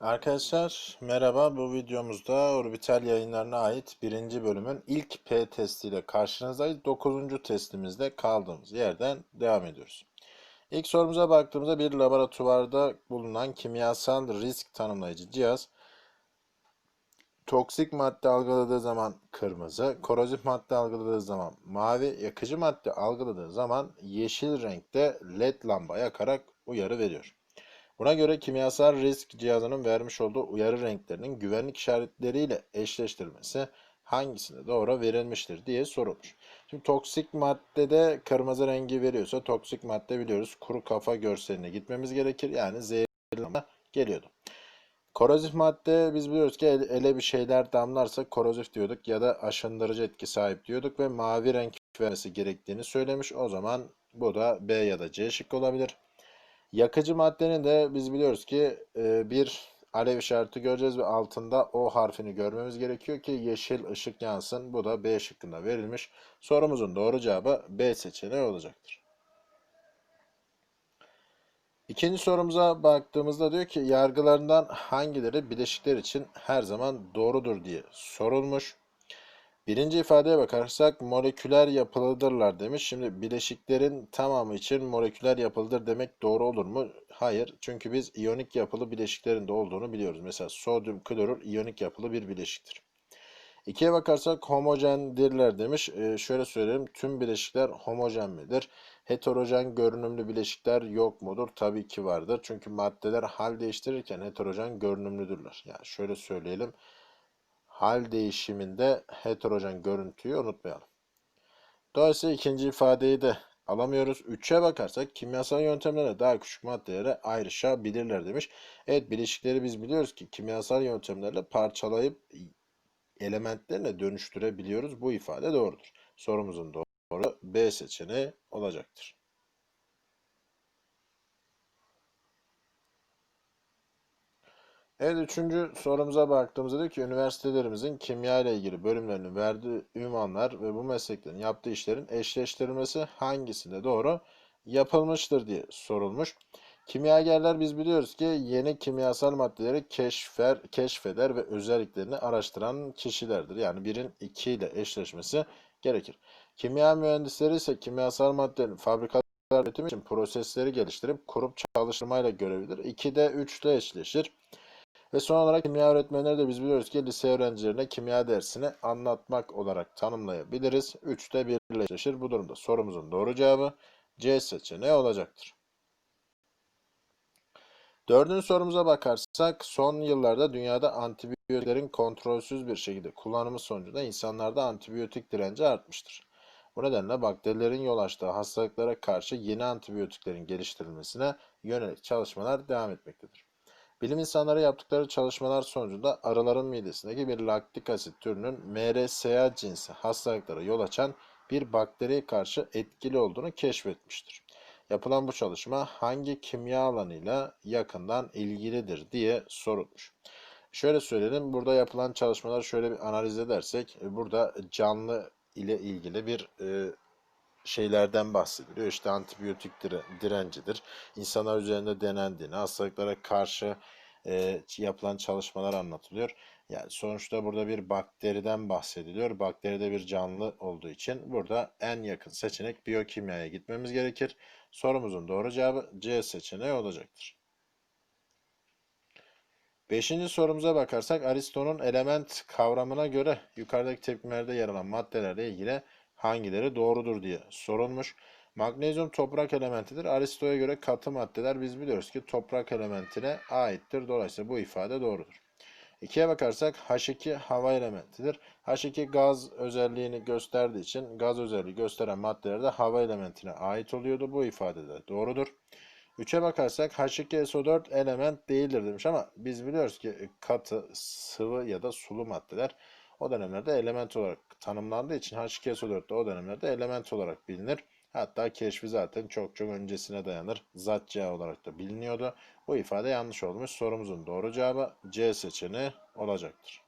Arkadaşlar merhaba bu videomuzda orbital yayınlarına ait birinci bölümün ilk P testiyle karşınızdayız. Dokuzuncu testimizde kaldığımız yerden devam ediyoruz. İlk sorumuza baktığımızda bir laboratuvarda bulunan kimyasal risk tanımlayıcı cihaz toksik madde algıladığı zaman kırmızı, korozif madde algıladığı zaman mavi, yakıcı madde algıladığı zaman yeşil renkte led lamba yakarak uyarı veriyor. Buna göre kimyasal risk cihazının vermiş olduğu uyarı renklerinin güvenlik işaretleriyle eşleştirilmesi hangisine doğru verilmiştir diye sorulmuş. Şimdi toksik maddede kırmızı rengi veriyorsa toksik madde biliyoruz kuru kafa görseline gitmemiz gerekir. Yani zehirli geliyordu. Korozif madde biz biliyoruz ki ele, bir şeyler damlarsa korozif diyorduk ya da aşındırıcı etki sahip diyorduk ve mavi renk vermesi gerektiğini söylemiş. O zaman bu da B ya da C şık olabilir. Yakıcı maddenin de biz biliyoruz ki e, bir alev işareti göreceğiz ve altında O harfini görmemiz gerekiyor ki yeşil ışık yansın. Bu da B şıkkında verilmiş. Sorumuzun doğru cevabı B seçeneği olacaktır. İkinci sorumuza baktığımızda diyor ki yargılarından hangileri bileşikler için her zaman doğrudur diye sorulmuş. Birinci ifadeye bakarsak moleküler yapılıdırlar demiş. Şimdi bileşiklerin tamamı için moleküler yapılıdır demek doğru olur mu? Hayır. Çünkü biz iyonik yapılı bileşiklerin de olduğunu biliyoruz. Mesela sodyum klorür iyonik yapılı bir bileşiktir. İkiye bakarsak homojendirler demiş. Ee, şöyle söyleyelim. Tüm bileşikler homojen midir? Heterojen görünümlü bileşikler yok mudur? Tabii ki vardır. Çünkü maddeler hal değiştirirken heterojen görünümlüdürler. Yani şöyle söyleyelim hal değişiminde heterojen görüntüyü unutmayalım. Dolayısıyla ikinci ifadeyi de alamıyoruz. 3'e bakarsak kimyasal yöntemlerle daha küçük maddelere ayrışabilirler demiş. Evet bileşikleri biz biliyoruz ki kimyasal yöntemlerle parçalayıp elementlerine dönüştürebiliyoruz. Bu ifade doğrudur. Sorumuzun doğru B seçeneği olacaktır. Evet üçüncü sorumuza baktığımızda diyor ki üniversitelerimizin kimya ile ilgili bölümlerinin verdiği ünvanlar ve bu mesleklerin yaptığı işlerin eşleştirilmesi hangisinde doğru yapılmıştır diye sorulmuş. Kimyagerler biz biliyoruz ki yeni kimyasal maddeleri keşfer, keşfeder ve özelliklerini araştıran kişilerdir. Yani birin iki ile eşleşmesi gerekir. Kimya mühendisleri ise kimyasal maddelerin fabrikalar üretimi için prosesleri geliştirip kurup çalıştırmayla görevlidir. 2'de 3'te eşleşir. Ve son olarak kimya öğretmenleri de biz biliyoruz ki lise öğrencilerine kimya dersini anlatmak olarak tanımlayabiliriz. 3'te birleşir. Bu durumda sorumuzun doğru cevabı C seçeneği olacaktır. Dördüncü sorumuza bakarsak son yıllarda dünyada antibiyotiklerin kontrolsüz bir şekilde kullanımı sonucunda insanlarda antibiyotik direnci artmıştır. Bu nedenle bakterilerin yol açtığı hastalıklara karşı yeni antibiyotiklerin geliştirilmesine yönelik çalışmalar devam etmektedir. Bilim insanları yaptıkları çalışmalar sonucunda arıların midesindeki bir laktik asit türünün MRSA cinsi hastalıklara yol açan bir bakteriye karşı etkili olduğunu keşfetmiştir. Yapılan bu çalışma hangi kimya alanıyla yakından ilgilidir diye sorulmuş. Şöyle söyleyelim, burada yapılan çalışmalar şöyle bir analiz edersek, burada canlı ile ilgili bir e, şeylerden bahsediliyor. İşte antibiyotik direncidir. İnsanlar üzerinde denendiğini, hastalıklara karşı e, yapılan çalışmalar anlatılıyor. Yani sonuçta burada bir bakteriden bahsediliyor. Bakteri de bir canlı olduğu için burada en yakın seçenek biyokimyaya gitmemiz gerekir. Sorumuzun doğru cevabı C seçeneği olacaktır. Beşinci sorumuza bakarsak Aristo'nun element kavramına göre yukarıdaki tepkimelerde yer alan maddelerle ilgili hangileri doğrudur diye sorulmuş. Magnezyum toprak elementidir. Aristo'ya göre katı maddeler biz biliyoruz ki toprak elementine aittir. Dolayısıyla bu ifade doğrudur. İkiye bakarsak H2 hava elementidir. H2 gaz özelliğini gösterdiği için gaz özelliği gösteren maddeler de hava elementine ait oluyordu. Bu ifade de doğrudur. 3'e bakarsak H2SO4 element değildir demiş ama biz biliyoruz ki katı, sıvı ya da sulu maddeler o dönemlerde element olarak tanımlandığı için H2SO4 de o dönemlerde element olarak bilinir. Hatta keşfi zaten çok çok öncesine dayanır. Zat olarak da biliniyordu. Bu ifade yanlış olmuş. Sorumuzun doğru cevabı C seçeneği olacaktır.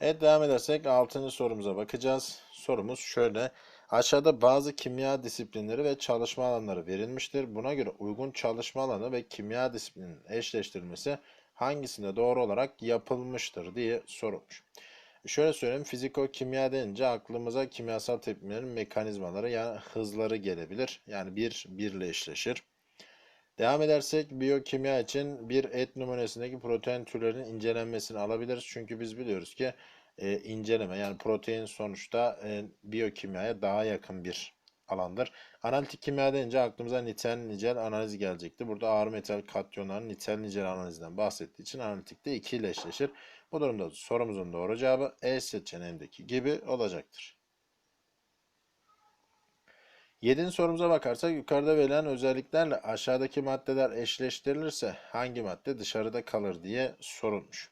Evet devam edersek 6. sorumuza bakacağız. Sorumuz şöyle. Aşağıda bazı kimya disiplinleri ve çalışma alanları verilmiştir. Buna göre uygun çalışma alanı ve kimya disiplininin eşleştirilmesi hangisinde doğru olarak yapılmıştır diye sorulmuş. Şöyle söyleyeyim, fiziko-kimya denince aklımıza kimyasal tepkimelerin mekanizmaları yani hızları gelebilir. Yani bir birle eşleşir. Devam edersek biyokimya için bir et numunesindeki protein türlerinin incelenmesini alabiliriz. Çünkü biz biliyoruz ki e, inceleme yani protein sonuçta e, biyokimyaya daha yakın bir alandır. Analitik kimya deyince aklımıza nitel nicel analiz gelecekti. Burada ağır metal katyonların nitel nicel analizinden bahsettiği için analitikte 2 ile eşleşir. Bu durumda sorumuzun doğru cevabı E seçeneğindeki gibi olacaktır. Yedinci sorumuza bakarsak yukarıda verilen özelliklerle aşağıdaki maddeler eşleştirilirse hangi madde dışarıda kalır diye sorulmuş.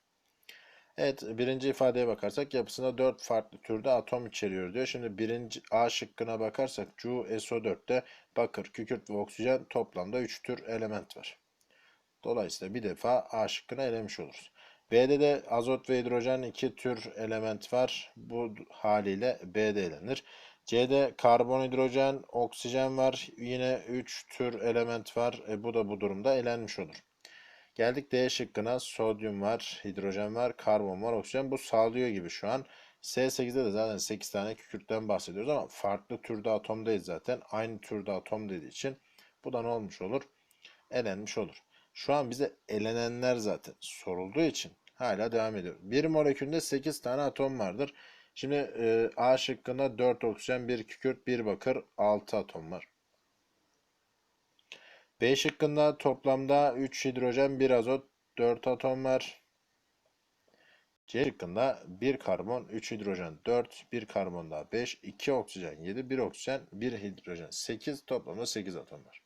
Evet birinci ifadeye bakarsak yapısında 4 farklı türde atom içeriyor diyor. Şimdi birinci A şıkkına bakarsak CuSO4'te bakır, kükürt ve oksijen toplamda 3 tür element var. Dolayısıyla bir defa A şıkkına elemiş oluruz. B'de de azot ve hidrojen iki tür element var. Bu haliyle B'de elenir. C'de karbon, hidrojen, oksijen var. Yine 3 tür element var. E, bu da bu durumda elenmiş olur. Geldik D şıkkına. Sodyum var, hidrojen var, karbon var, oksijen. Bu sağlıyor gibi şu an. S8'de de zaten 8 tane kükürtten bahsediyoruz ama farklı türde atom değil zaten. Aynı türde atom dediği için bu da ne olmuş olur? Elenmiş olur. Şu an bize elenenler zaten sorulduğu için hala devam ediyor. Bir molekülde 8 tane atom vardır. Şimdi e, A şıkkında 4 oksijen, 1 kükürt, 1 bakır, 6 atom var. B şıkkında toplamda 3 hidrojen, 1 azot, 4 atom var. C şıkkında 1 karbon, 3 hidrojen, 4, 1 karbon daha 5, 2 oksijen, 7, 1 oksijen, 1 hidrojen, 8 toplamda 8 atom var.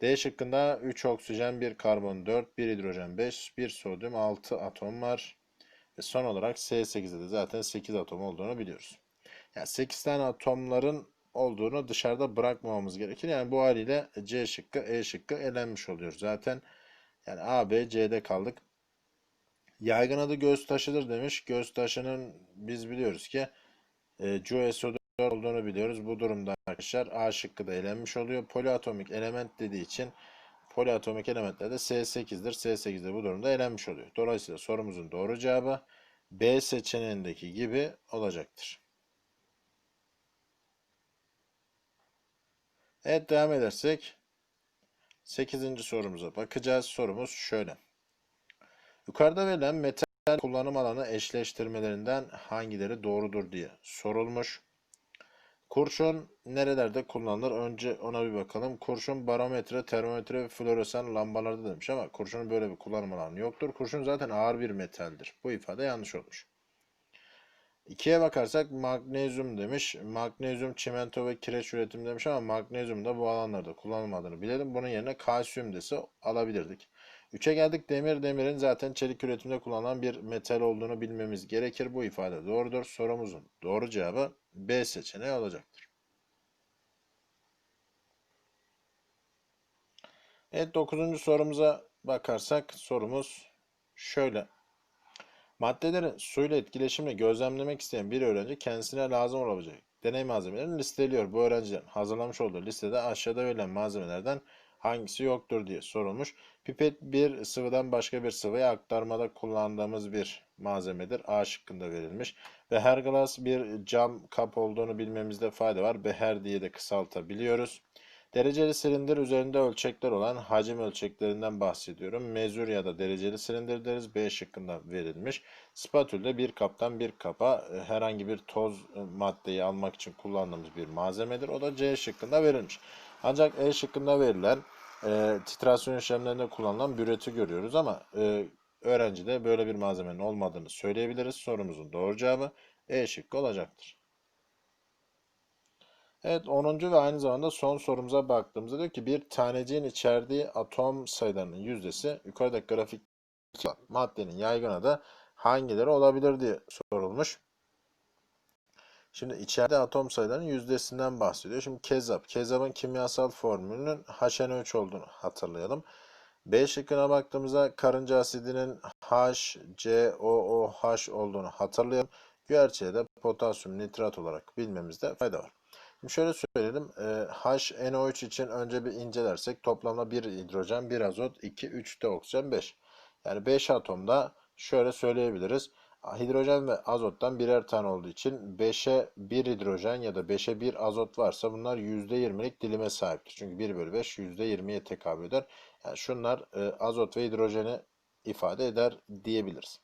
D şıkkında 3 oksijen, 1 karbon, 4, 1 hidrojen, 5, 1 sodyum, 6 atom var. Ve son olarak S8'de de zaten 8 atom olduğunu biliyoruz. Yani 8 tane atomların olduğunu dışarıda bırakmamamız gerekir. Yani bu haliyle C şıkkı, E şıkkı elenmiş oluyor zaten. Yani A, B, C'de kaldık. Yaygın adı göz taşıdır demiş. Göz taşının biz biliyoruz ki e, CuSO4 olduğunu biliyoruz. Bu durumda arkadaşlar A şıkkı da elenmiş oluyor. Poliatomik element dediği için poliatomik elementler de S8'dir. S8 de bu durumda elenmiş oluyor. Dolayısıyla sorumuzun doğru cevabı B seçeneğindeki gibi olacaktır. Evet devam edersek 8. sorumuza bakacağız. Sorumuz şöyle. Yukarıda verilen metal kullanım alanı eşleştirmelerinden hangileri doğrudur diye sorulmuş. Kurşun nerelerde kullanılır? Önce ona bir bakalım. Kurşun barometre, termometre ve floresan lambalarda demiş ama kurşunun böyle bir kullanım alanı yoktur. Kurşun zaten ağır bir metaldir. Bu ifade yanlış olmuş. İkiye bakarsak magnezyum demiş. Magnezyum çimento ve kireç üretim demiş ama magnezyum da bu alanlarda kullanılmadığını bilelim. Bunun yerine kalsiyum dese alabilirdik. Üçe geldik. Demir demirin zaten çelik üretimde kullanılan bir metal olduğunu bilmemiz gerekir. Bu ifade doğrudur. Sorumuzun doğru cevabı B seçeneği olacaktır. Evet 9. sorumuza bakarsak sorumuz şöyle. Maddelerin suyla etkileşimini gözlemlemek isteyen bir öğrenci kendisine lazım olabilecek deney malzemelerini listeliyor. Bu öğrencilerin hazırlamış olduğu listede aşağıda verilen malzemelerden hangisi yoktur diye sorulmuş. Pipet bir sıvıdan başka bir sıvıya aktarmada kullandığımız bir malzemedir. A şıkkında verilmiş. Beher glass bir cam kap olduğunu bilmemizde fayda var. Beher diye de kısaltabiliyoruz. Dereceli silindir üzerinde ölçekler olan hacim ölçeklerinden bahsediyorum. Mezur ya da dereceli silindir deriz. B şıkkında verilmiş. Spatül bir kaptan bir kapa e, herhangi bir toz e, maddeyi almak için kullandığımız bir malzemedir. O da C şıkkında verilmiş. Ancak E şıkkında verilen e, titrasyon işlemlerinde kullanılan büreti görüyoruz ama e, öğrencide böyle bir malzemenin olmadığını söyleyebiliriz. Sorumuzun doğru cevabı E şıkkı olacaktır. Evet 10. ve aynı zamanda son sorumuza baktığımızda diyor ki bir taneciğin içerdiği atom sayılarının yüzdesi yukarıdaki grafik maddenin yaygın adı hangileri olabilir diye sorulmuş. Şimdi içeride atom sayılarının yüzdesinden bahsediyor. Şimdi kezap. Kezapın kimyasal formülünün HNO3 olduğunu hatırlayalım. B şıkkına baktığımızda karınca asidinin HCOOH olduğunu hatırlayalım. Güverçeye de potasyum nitrat olarak bilmemizde fayda var. Şimdi şöyle söyleyelim. E, HNO3 için önce bir incelersek toplamda 1 hidrojen, 1 azot, 2, 3 de oksijen, 5. Yani 5 atomda şöyle söyleyebiliriz. Hidrojen ve azottan birer tane olduğu için 5'e 1 hidrojen ya da 5'e 1 azot varsa bunlar %20'lik dilime sahiptir. Çünkü 1 bölü 5 %20'ye tekabül eder. Yani şunlar e, azot ve hidrojeni ifade eder diyebiliriz.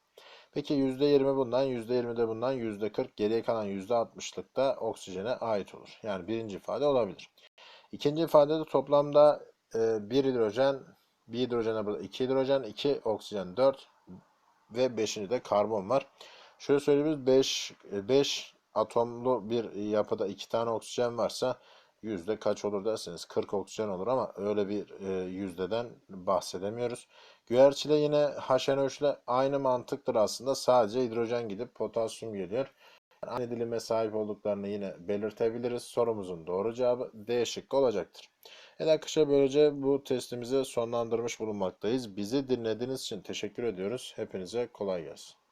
Peki %20 bundan, %20 de bundan, %40 geriye kalan %60'lık da oksijene ait olur. Yani birinci ifade olabilir. İkinci ifadede toplamda e, 1 hidrojen, 1 hidrojene burada 2 hidrojen, 2 oksijen 4 ve 5. de karbon var. Şöyle söyleyebiliriz 5, 5 atomlu bir yapıda 2 tane oksijen varsa yüzde kaç olur derseniz 40 oksijen olur ama öyle bir e, yüzdeden bahsedemiyoruz. Güverçile yine HNO3 ile aynı mantıktır aslında. Sadece hidrojen gidip potasyum geliyor. Aynı dilime sahip olduklarını yine belirtebiliriz. Sorumuzun doğru cevabı D şıkkı olacaktır. Evet arkadaşlar böylece bu testimizi sonlandırmış bulunmaktayız. Bizi dinlediğiniz için teşekkür ediyoruz. Hepinize kolay gelsin.